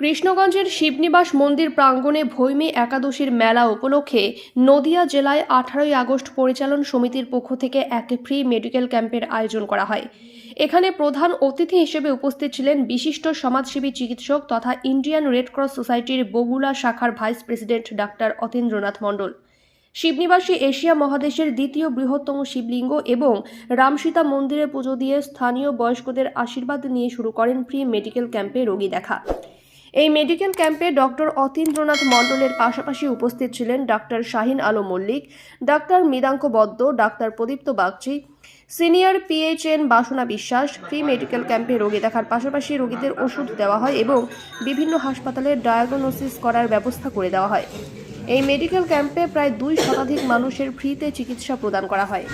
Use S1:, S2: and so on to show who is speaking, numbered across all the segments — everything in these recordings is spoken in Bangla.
S1: কৃষ্ণগঞ্জের শিবনিবাস মন্দির প্রাঙ্গণে ভৈমী একাদশীর মেলা উপলক্ষে নদিয়া জেলায় আঠারোই আগস্ট পরিচালন সমিতির পক্ষ থেকে এক ফ্রি মেডিকেল ক্যাম্পের আয়োজন করা হয়। এখানে প্রধান অতিথি হিসেবে উপস্থিত ছিলেন বিশিষ্ট সমাজসেবী চিকিৎসক তথা ইন্ডিয়ান রেডক্রস সোসাইটির বগুলা শাখার vice president doctor Atindranath Mondal. শিবনিবাসী Asia মহাদেশের দ্বিতীয় বৃহত্তম শিবলিঙ্গ এবং রামসীতা মন্দিরে পুজো দিয়ে স্থানীয় বয়স্কদের আশীর্বাদ নিয়ে শুরু করেন ফ্রি মেডিকেল ক্যাম্পে রোগী দেখা। এই মেডিকেল ক্যাম্পে ডক্টর অতীন্দ্রনাথ মণ্ডলের পাশাপাশি উপস্থিত ছিলেন doctor Shahin Alo Mallick, doctor Mridanka বদ্দ, doctor Pradipta Bagchi, senior PHN Basana Biswas free medical ক্যাম্পে রোগী দেখার পাশাপাশি রোগীদের ওষুধ দেওয়া হয় এবং বিভিন্ন হাসপাতালে ডায়াগনোসিস করার ব্যবস্থা করে দেওয়া হয়। এই মেডিকেল ক্যাম্পে প্রায় দুই শতাধিক মানুষের ফ্রিতে চিকিৎসা প্রদান করা হয়।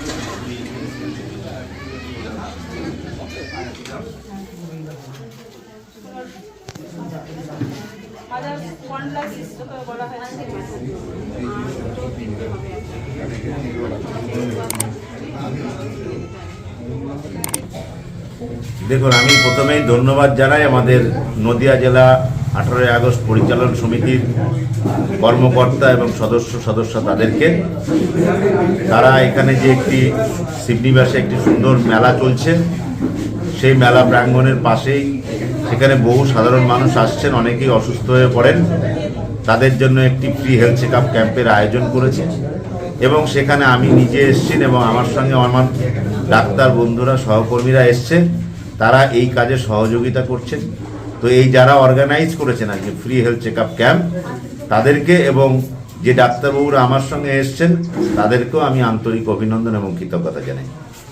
S2: দেখুন, আমি প্রথমেই ধন্যবাদ জানাই আমাদের নদিয়া জেলা আঠারোই আগস্ট পরিচালন সমিতির কর্মকর্তা এবং সদস্য সদস্য তাদেরকে। তারা এখানে যে একটি শিবনিবাসে একটি সুন্দর মেলা চলছে, সেই মেলা প্রাঙ্গণের পাশেই সেখানে বহু সাধারণ মানুষ আসছেন, অনেকেই অসুস্থ হয়ে পড়েন। তাদের জন্য একটি ফ্রি হেলথ চেক ক্যাম্পের আয়োজন করেছে। এবং সেখানে আমি নিজে এসেছেন এবং আমার সঙ্গে আমার ডাক্তার বন্ধুরা, সহকর্মীরা এসছেন তারা এই কাজে সহযোগিতা করছেন। তো এই যারা অর্গানাইজ করেছেন আজকে free health check up camp তাদেরকে এবং যে ডাক্তারবাবুরা আমার সঙ্গে এসছেন, তাদেরকেও আমি আন্তরিক অভিনন্দন এবং কৃতজ্ঞতা জানাই।